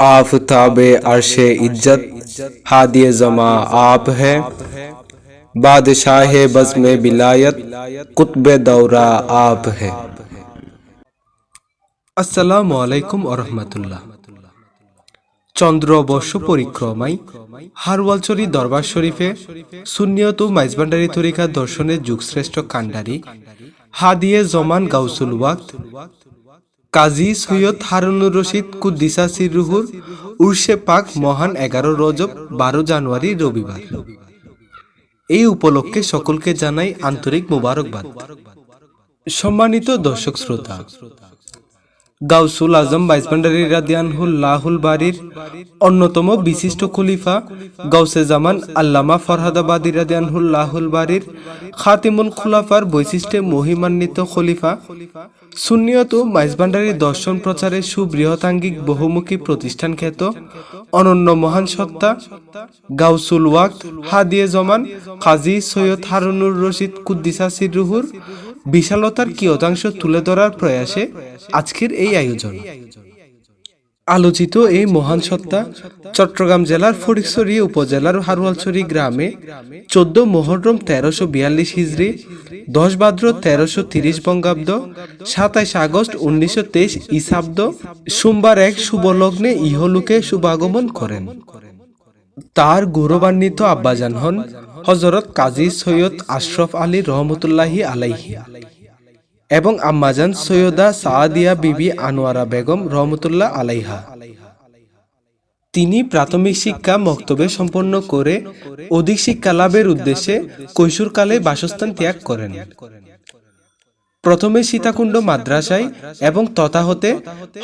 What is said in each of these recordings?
آفتاب عرش عزت ہادی زما آپ ہے بادشاہ بز میں بلایت قطب دورہ آپ আসসালামু আলাইকুম আরহামতুল্লাহ চন্দ্র বর্ষ পরিক্রমায় হারওয়ালচরি দরবার শরীফে সুনিয়ত মাইজবান্ডারি তরিকা দর্শনের যুগশ্রেষ্ঠ কান্ডারি হাদিয়ে জমান গাউসুল ওয়াক্ত কাজী সৈয়দ হারুনুর রশিদ কুদ্দিসা সিরুহুর উর্শে পাক মহান এগারো রজব বারো জানুয়ারি রবিবার। এই উপলক্ষে সকলকে জানাই আন্তরিক মোবারকবাদ। সম্মানিত দর্শক শ্রোতা গাউসুল আজম বাইসবান্ডারি রাদিয়ানহুল লাহুল বাড়ির অন্যতম বিশিষ্ট খলিফা গাউসে জামান আল্লামা ফরহাদাবাদী রাদিয়ানহুল লাহুল বাড়ির খাতিমুল খুলাফার বৈশিষ্ট্যে মহিমান্বিত খলিফা। সুন্নিয়ত মাইজবান্ডারি দর্শন প্রচারের সুবৃহতাঙ্গিক বহুমুখী প্রতিষ্ঠান খ্যাত অনন্য মহান সত্তা গাউসুল ওয়াক্ত হাদিয়ে জমান কাজী সৈয়দ হারুনুর রশিদ কুদ্দিসা সিরুহুর বিশালতার কিয়তাংশ তুলে ধরার প্রয়াসে আজকের এই আয়োজন। আলোচিত এই মহান সত্তা চট্টগ্রাম জেলার ফটিকছড়ি উপজেলার হারুয়ালছড়ি গ্রামে চোদ্দ মোহরম তেরোশো বিয়াল্লিশ হিজড়ি, দশ ভাদ্র তেরোশো তিরিশ বঙ্গাব্দ, সাতাইশ আগস্ট উনিশশো তেইশ ইসাব্দ, সোমবার এক শুভলগ্নে ইহলোকে শুভাগমন করেন। তার গৌরবান্বিত আব্বাজান হন হজরত কাজী সৈয়দ আশরফ আলী রহমতুল্লাহি আলাইহি এবং আম্মাজান সৈয়দা সাদিয়া বিবি আনোয়ারা বেগম রহমতুল্লাহ আলাইহা। তিনি প্রাথমিক শিক্ষা মক্তবে সম্পন্ন করে অধিক শিক্ষা লাভের উদ্দেশ্যে কৈশোরকালে বাসস্থান ত্যাগ করেন। প্রথমে সীতাকুণ্ড মাদ্রাসায় এবং তথা হতে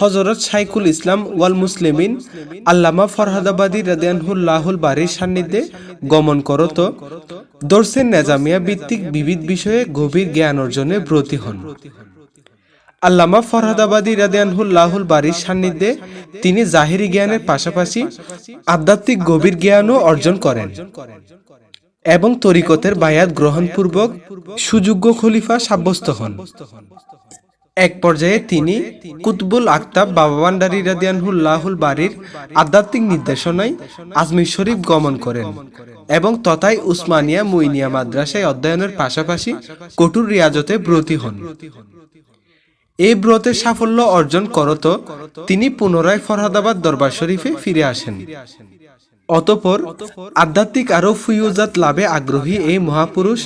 হজরত শাইকুল ইসলাম ওয়াল মুসলিমিন আল্লামা ফরহাদাবাদী রাদিয়ানহুল্লাহুল বাড়ির সান্নিধ্যে গমন করত। দর্শন নেজামিয়া ভিত্তিক বিবিধ বিষয়ে গভীর জ্ঞান অর্জনে ব্রতী হন। আল্লামা ফরহাদাবাদী রাদিয়ানহুল্লাহুল বাড়ির সান্নিধ্যে তিনি জাহিরি জ্ঞানের পাশাপাশি আধ্যাত্মিক গভীর জ্ঞানও অর্জন করেন। এবং তরিকতের বায়াত গ্রহণপূর্বক সুযোগ্য খলিফা সাব্যস্ত হন। এক পর্যায়ে তিনি কুতবুল আক্তাব বাবা ভান্ডারী রাদিয়ানহুল্লাহুল বাড়ির আধ্যাত্মিক নির্দেশনায় আজমির শরীফ গমন করেন এবং তথায় উসমানিয়া মুইনিয়া মাদ্রাসায় অধ্যয়নের পাশাপাশি কঠোর রিয়াজতে ব্রতী হন। এই ব্রতের সাফল্য অর্জন করত তিনি পুনরায় ফরহাদাবাদ দরবার শরীফে ফিরে আসেন। অতপর আধ্যাত্মিক আরও ফুয়ুজাত লাভে আগ্রহী এই মহাপুরুষ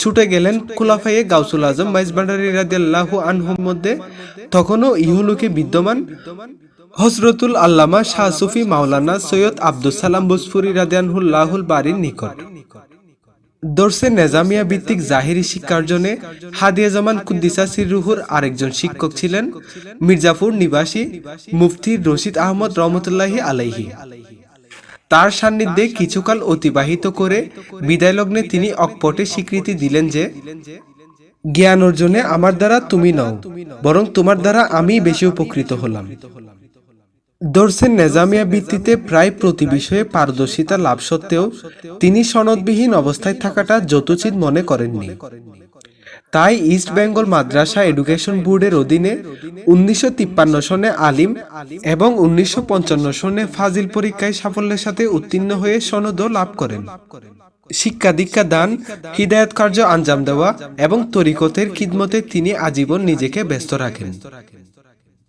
ছুটে গেলেন কুলাফাইয়ে গাউসুল আজম মাইজবান্ডারি রাদিয়াল্লাহু আনহুর মধ্যে। তখনও ইহুলুকে বিদ্যমান হজরতুল আল্লামা শাহ সুফি মাওলানা সৈয়দ আব্দুল সালাম বুসফুরি রাদিয়ানহুল্লাহুল বাড়ির নিকট। দর্শে নেজামিয়া ভিত্তিক জাহিরি শিক্ষার্জনে হাদিয়া জামান কুদ্দিসা সিরুহুর আরেকজন শিক্ষক ছিলেন মির্জাপুর নিবাসী মুফতি রশিদ আহমদ রহমতুল্লাহি আলাইহি। তার সান্নিধ্যে কিছুকাল অতিবাহিত করে বিদায় লগ্নে তিনি অকপটে স্বীকৃতি দিলেন যে জ্ঞান অর্জনে আমার দ্বারা তুমি নও বরং তোমার দ্বারা আমি বেশি উপকৃত হলাম। দর্শন নেজামিয়া ভিত্তিতে প্রায় প্রতি বিষয়ে পারদর্শিতা লাভ সত্ত্বেও তিনি সনদবিহীন অবস্থায় থাকাটা যতোচিত মনে করেননি। তাই ইস্ট বেঙ্গল মাদ্রাসা এডুকেশন বোর্ডের অধীনে উনিশশো তিপ্পান্ন সনে আলিম এবং উনিশশো পঞ্চান্ন সনে ফাজিল পরীক্ষায় সাফল্যের সাথে উত্তীর্ণ হয়ে সনদও লাভ করেন। শিক্ষা দীক্ষা দান, হিদায়ত কার্য আঞ্জাম দেওয়া এবং তরিকতের খিদমতে তিনি আজীবন নিজেকে ব্যস্ত রাখেন।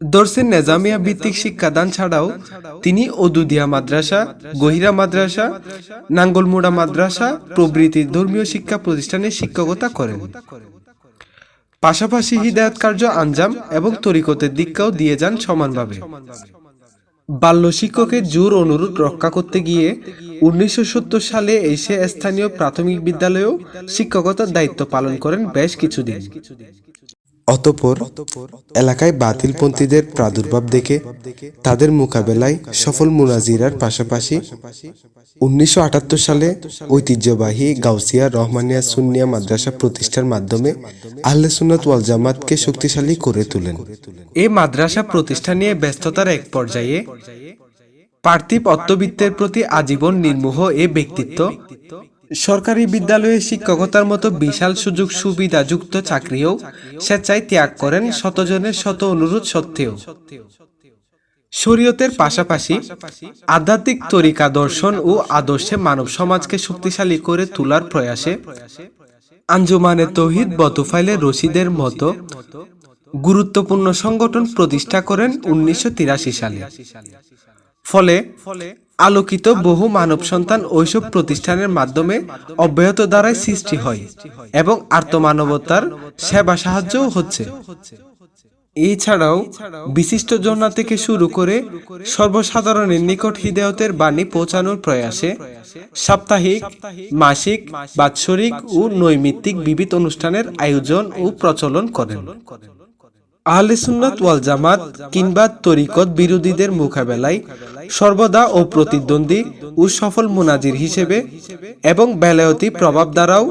দর্শন নেজামিয়া ভিত্তিক শিক্ষাদান ছাড়াও তিনি ওদুদিয়া মাদ্রাসা, গহিরা মাদ্রাসা, নাঙ্গলমুড়া মাদ্রাসা প্রভৃতি ধর্মীয় শিক্ষা প্রতিষ্ঠানে শিক্ষকতা করেন। পাশাপাশি হিদায়ত কার্য আঞ্জাম এবং তরিকতের দীক্ষাও দিয়ে যান সমানভাবে। বাল্য শিক্ষকের জোর অনুরোধ রক্ষা করতে গিয়ে উনিশশো সত্তর সালে এসে স্থানীয় প্রাথমিক বিদ্যালয়েও শিক্ষকতার দায়িত্ব পালন করেন বেশ কিছুদিন। অতপর এলাকায় বাতিলপন্থীদের প্রাদুর্ভাব দেখে তাদের মোকাবেলায় সফল মুনাজিরার পাশাপাশি উনিশশো সালে ঐতিহ্যবাহী গাউসিয়া রহমানিয়া সুন্নিয়া মাদ্রাসা প্রতিষ্ঠার মাধ্যমে আহলে সুন্নাত ওয়াল জামাতকে শক্তিশালী করে তোলেন। এই মাদ্রাসা প্রতিষ্ঠা নিয়ে ব্যস্ততার এক পর্যায়ে পার্থিব অত্তবিত্তের প্রতি আজীবন নির্মোহ এ ব্যক্তিত্ব সরকারি বিদ্যালয়ে শিক্ষকতার মতো বিশাল সুযোগ সুবিধাযুক্ত চাকরিও স্বেচ্ছায় ত্যাগ করেন শতজনের শত অনুরোধ সত্ত্বেও। শরীয়তের পাশাপাশি আধ্যাত্মিক তরিকা দর্শন ও আদর্শে মানব সমাজকে শক্তিশালী করে তোলার প্রয়াসে আঞ্জুমানে তহিদ বতফাইলে রশিদের মতো গুরুত্বপূর্ণ সংগঠন প্রতিষ্ঠা করেন উনিশশো তিরাশি সালে। ফলে আলোকিত বহু মানব সন্তান ওইসব প্রতিষ্ঠানের মাধ্যমে অব্যাহত দ্বারাই সৃষ্টি হয় এবং আর্তমানবতার সেবা সাহায্যও হচ্ছে। এছাড়াও বিশিষ্ট জনা থেকে শুরু করে সর্বসাধারণের নিকট হৃদয়তের বাণী পৌঁছানোর প্রয়াসে সাপ্তাহিক, মাসিক, বাৎসরিক ও নৈমিত্তিক বিবিধ অনুষ্ঠানের আয়োজন ও প্রচলন করেন। আহলে সুন্নাত ওয়াল জামাত কিংবা তরিকত বিরোধীদের মোকাবেলায় সর্বদা ও প্রতিদ্বন্দ্বী ও সফল মুনাজির হিসেবে এবং বেলায়তি প্রভাব দ্বারাও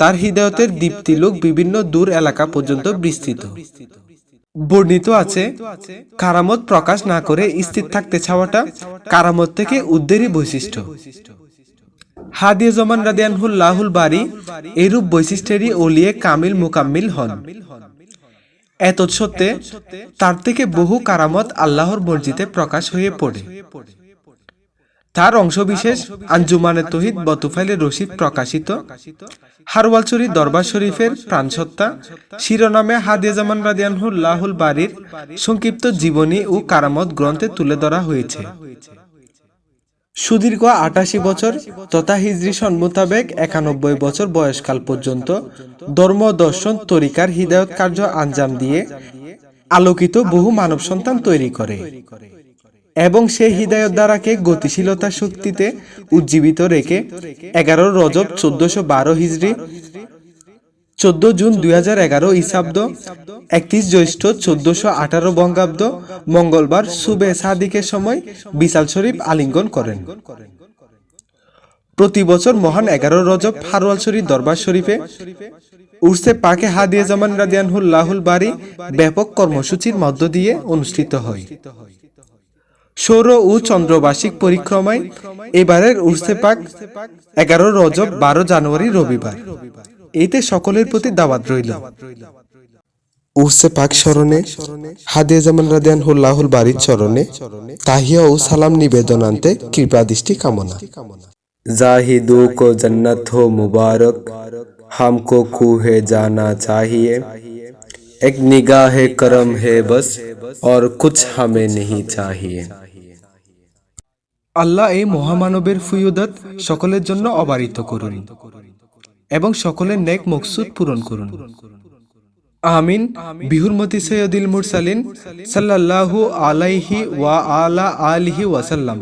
তার হৃদয়তের দীপ্তিলোক বিভিন্ন দূর এলাকা পর্যন্ত বিস্তৃত। বর্ণিত আছে, কারামত প্রকাশ না করে স্থির থাকতে চাওয়াটা কারামত থেকে উদ্দেরই বৈশিষ্ট্য। হাদিয়া জমান রাদিয়ানহুল্লাহুল বাড়ি এরূপ বৈশিষ্ট্যেরই ওলিয়ে কামিল মুকাম্মিল হন। এত সত্ত্বে তার থেকে বহু কারামত আল্লাহর মসজিদে প্রকাশ হয়ে পড়ে। তার অংশবিশেষ আঞ্জুমানে তহিদ বতুফাইলে রশিদ প্রকাশিত হারওয়ালচুরি দরবার শরীফের প্রাণসত্তা শিরোনামে হাদিয়া জামান রাদিয়ানহুল্লাহুল বাড়ির সংক্ষিপ্ত জীবনী ও কারামত গ্রন্থে তুলে ধরা হয়েছে। সুদীর্ঘ আটাশি বছর তথা হিজরি সন মোতাবেক একানব্বই বছর বয়সকাল পর্যন্ত ধর্ম দর্শন তরিকার হৃদয়ত কার্য আঞ্জাম দিয়ে আলোকিত বহু মানব সন্তান তৈরি করে। এবং সেই হৃদয়ত দ্বারাকে গতিশীলতা শক্তিতে উজ্জীবিত রেখে এগারো রজব চোদ্দশো বারো হিজড়ি চোদ্দ জুন দুই হাজার এগারো ইসাব্দ একত্রিশ জ্যৈষ্ঠ চোদ্দশো আঠারো বঙ্গাব্দ, মঙ্গলবার সুবে সাদিকের সময় বিশাল শরীফ আলিঙ্গন করেন। প্রতি বছর মহান এগারো রজব হারওয়াল শরীফ দরবার শরীফে উর্সে পাকে হাদিয়া জামান রাদিয়ানহুল্লাহুল বাড়ি ব্যাপক কর্মসূচির মধ্য দিয়ে অনুষ্ঠিত হয়। সৌর ও চন্দ্রবার্ষিক পরিক্রমায় এবারের উর্সে পাক এগারো রজব বারো জানুয়ারি রবিবার। এতে সকলের প্রতি দাওয়াত রইল। উসে পাক স্মরণে হাদিয়া জামান রাদিয়ান হুল্লাহুল বাড়ির চরণে তাহিয়া ও সালাম নিবেদন আনতে কামনা। জাহিদু কো হো মুবারক হামকো কুহে জানা চাহিয়ে। এক করম হে বস কুছ হামে নেহি চাহিয়ে। আল্লাহ এই মহামানবের ফুয়ুদাত সকলের জন্য অবারিত করুন। এবং সকলের নেক মকসুদ পূরণ করুন। আমিন। বিহুরমতি সৈয়দুল মুরসালিন সাল্লাল্লাহু আলাইহি ওয়া আলা আলিহি ওয়াসাল্লাম।